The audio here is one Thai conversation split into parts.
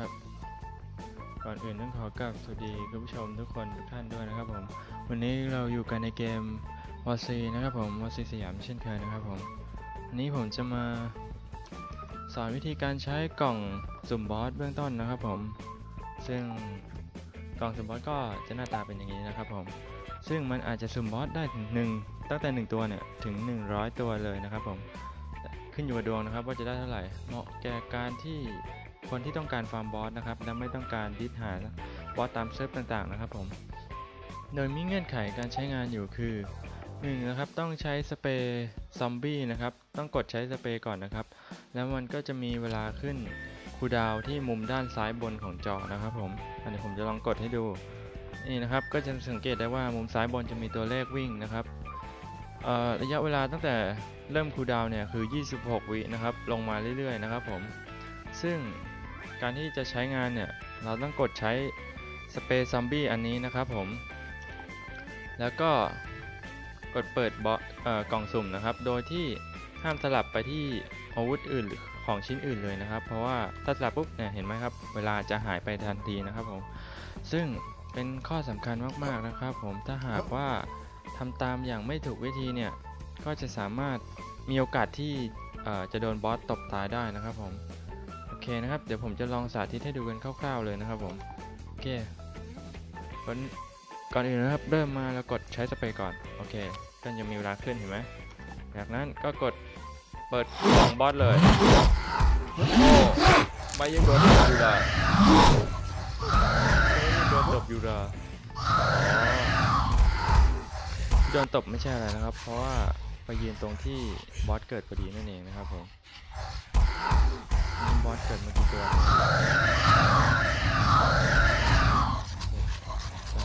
ครับ ก่อนอื่นต้องขอกราบสวัสดีคุณผู้ชมทุกคนทุกท่านด้วยนะครับผม วันนี้เราอยู่กันในเกมวอซีนะครับผมวอซีสยามเช่นเคยนะครับผมวันนี้ผมจะมาสอนวิธีการใช้กล่องสุ่มบอสเบื้องต้นนะครับผม ซึ่งกล่องสุ่มบอสก็จะหน้าตาเป็นอย่างนี้นะครับผม ซึ่งมันอาจจะสุ่มบอสได้ถึงหนึ่งตั้งแต่ 1 ตัวเนี่ยถึง 100 ตัวเลยนะครับผม ขึ้นอยู่กับดวงนะครับว่าจะได้เท่าไหร่ เหมาะแก่การที่ คนที่ต้องการฟาร์มบอสนะครับ และไม่ต้องการดิสหาบอสตามเซิร์ฟต่างๆนะครับผม โดยมีเงื่อนไขการใช้งานอยู่คือ1นะครับต้องใช้สเปรย์ซอมบี้นะครับ ต้องกดใช้สเปรย์ก่อนนะครับ แล้วมันก็จะมีเวลาขึ้นคูดาวที่มุมด้านซ้ายบนของจอนะครับผม อันนี้ผมจะลองกดให้ดู นี่นะครับ ก็จะสังเกตได้ว่ามุมซ้ายบนจะมีตัวเลขวิ่งนะครับระยะเวลาตั้งแต่เริ่มคูดาวเนี่ยคือ 26 วินะครับ ลงมาเรื่อยๆนะครับผม ซึ่ง การที่จะใช้งานเนี่ย เราต้องกดใช้สเปรย์ซอมบี้อันนี้นะครับผม แล้วก็กดเปิดบอเอ่อกล่องสุ่มนะครับ โดยที่ห้ามสลับไปที่อาวุธอื่นของชิ้นอื่นเลยนะครับ เพราะว่าถ้าสลับปุ๊บเนี่ยเห็นไหมครับ เวลาจะหายไปทันทีนะครับผม ซึ่งเป็นข้อสำคัญมากๆนะครับผม ถ้าหากว่าทำตามอย่างไม่ถูกวิธีเนี่ย ก็จะสามารถมีโอกาสที่เอ่อจะโดนบอสตบตายได้นะครับผม เคนะครับเดี๋ยวผมจะลองสาธิตให้ดูกันคร่าวๆเลยนะครับผมโอเคก่อนก่อนอื่นนะครับเริ่มมาแล้วกดใช้สเปรย์ก่อนโอเคก็จะมีเวลาขึ้นเห็นไหมจากนั้นก็กดเปิดของบอสเลยโอ้ไม่ยังโดนอยู่เลยโดนตบอยู่เหรอโดนตบไม่ใช่อะไรนะครับ เพราะว่าไปยืนตรงที่บอสเกิดพอดีนั่นเองนะครับผม เกิดมากี่ตัวส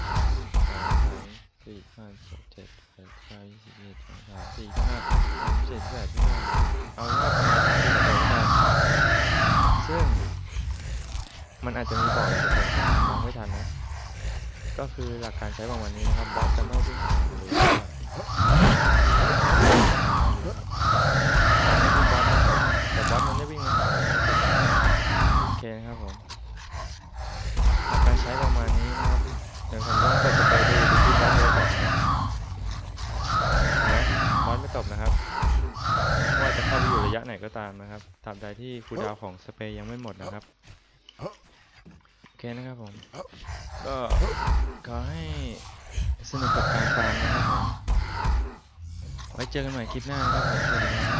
ามสี่ห้าหกเจ็ดแปดเก้ายี่สิบเอ็ดสองสามสี่ห้าหกเจ็ดแปดเก้าเอาว่าประมาณนี้ก็ได้ซึ่งมันอาจจะมีบอกอยแต่ผมองไม่ทันนะ ก็คือหลักการใช้ประมาณนี้นะครับบอสจะไม่วิ่งหรือ ระยะไหนก็ตามนะครับตราบใดที่คูดาวของสเปรย์ยังไม่หมดนะครับ โอเคนะครับผม ก็ขอให้สนุกกับการฟังนะครับไว้เจอกันใหม่คลิปหน้าครับผมสวัสดีครับ